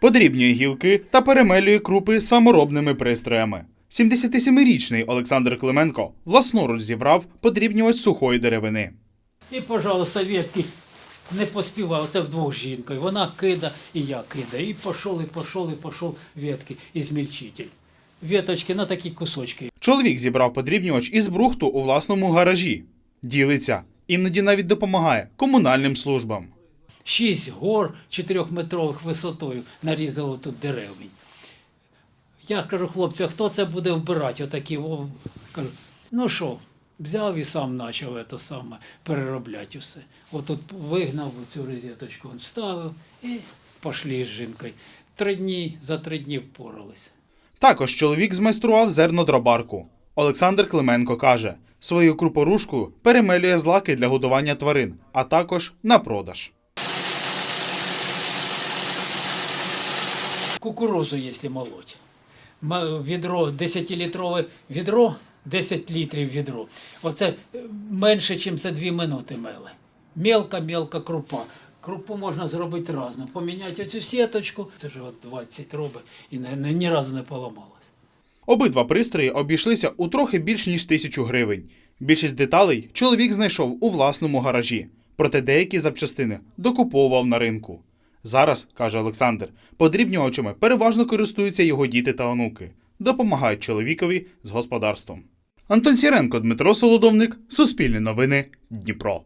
Подрібнює гілки та перемелює крупи саморобними пристроями. 77-річний Олександр Клименко власноруч зібрав подрібнювач сухої деревини. І, пожалуйста, ветки не поспівав. Це вдвох з жінкою. Вона кида, і я кидаю. І пішов, і пішов, і пішов ветки і змільчитель. Веточки на такі кусочки. Чоловік зібрав подрібнювач із брухту у власному гаражі. Ділиться, іноді навіть допомагає комунальним службам. Шість гор чотирьохметрових висотою нарізало тут деревень. Я кажу, хлопці, хто це буде вбирати? Отакі, о, кажу, ну що, взяв і сам почав це саме переробляти все. Отут вигнав цю розеточку, вставив і пішли з жінкою. Три дні, за три дні впоралися. Також чоловік змайстрував зернодробарку. Олександр Клименко каже, свою крупорушку перемелює злаки для годування тварин, а також на продаж. Кукурузу, якщо молоть. Відро, 10-літрове відро, 10 літрів відро. Оце е, менше, ніж за 2 минути мели. Мелка-мелка крупа. Крупу можна зробити разну. Поміняти оцю сіточку, це от 20 робить і ні разу не поламалось. Обидва пристрої обійшлися у трохи більш ніж тисячу гривень. Більшість деталей чоловік знайшов у власному гаражі, проте деякі запчастини докуповував на ринку. Зараз, каже Олександр, подрібнювачами переважно користуються його діти та онуки, допомагають чоловікові з господарством. Антон Сіренко, Дмитро Солодовник, Суспільне новини, Дніпро.